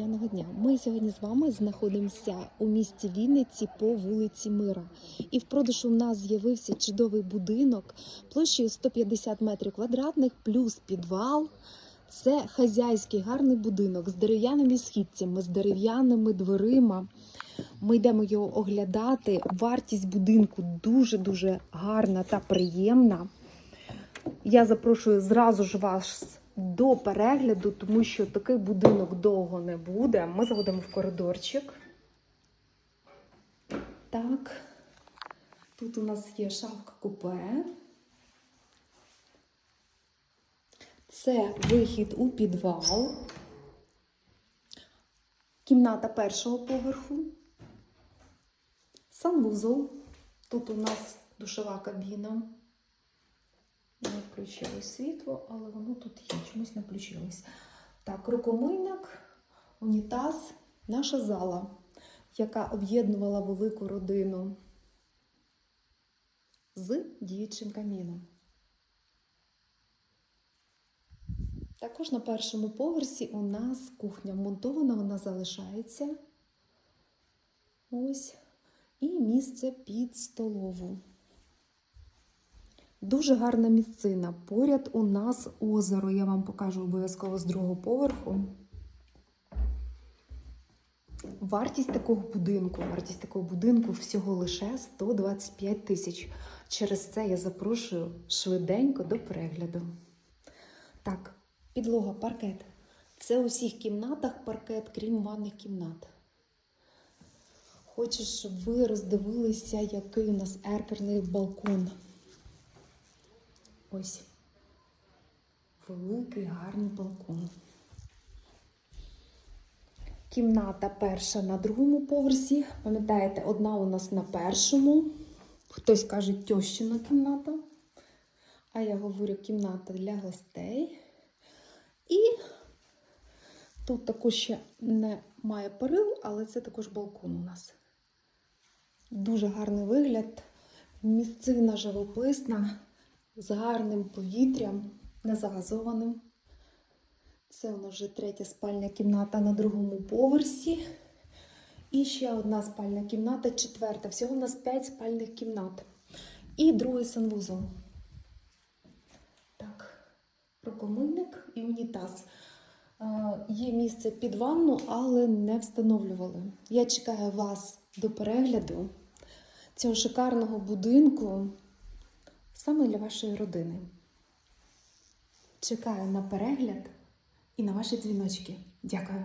Доброго дня. Ми сьогодні з вами знаходимося у місті Вінниці по вулиці Мира. І в продажу в нас з'явився чудовий будинок площею 150 метрів квадратних плюс підвал. Це хазяйський гарний будинок з дерев'яними східцями, з дерев'яними дверима. Ми йдемо його оглядати. Вартість будинку дуже-дуже гарна та приємна. Я запрошую зразу ж вас до перегляду, тому що такий будинок довго не буде. Ми заходимо в коридорчик. Так, тут у нас є шафка купе. Це вихід у підвал. Кімната першого поверху. Санвузол. Тут у нас душова кабіна. Не включили світло, але воно тут є, чомусь не включилось. Так, рукомийник, унітаз, наша зала, яка об'єднувала велику родину з діючим каміном. Також на першому поверсі у нас кухня вмонтована, вона залишається. Ось. І місце під столову. Дуже гарна місцина. Поряд у нас озеро. Я вам покажу обов'язково з другого поверху. Вартість такого будинку, вартість такого будинку всього лише 125 тисяч. Через це я запрошую швиденько до перегляду. Так, підлога, паркет. Це у всіх кімнатах паркет, крім ванних кімнат. Хочу, щоб ви роздивилися, який у нас еркерний балкон. Ось великий гарний балкон. Кімната перша на другому поверсі. Пам'ятаєте, одна у нас на першому. Хтось каже тьощина кімната. А я говорю кімната для гостей. І тут також ще немає перил, але це також балкон у нас. Дуже гарний вигляд. Місцина живописна з гарним повітрям, не загазованим. Це у нас вже третя спальня кімната на другому поверсі. І ще одна спальня кімната, четверта. Всього у нас п'ять спальних кімнат. І другий санвузол. Так, рукомийник і унітаз. Є місце під ванну, але не встановлювали. Я чекаю вас до перегляду цього шикарного будинку саме для вашої родини. Чекаю на перегляд і на ваші дзвіночки. Дякую.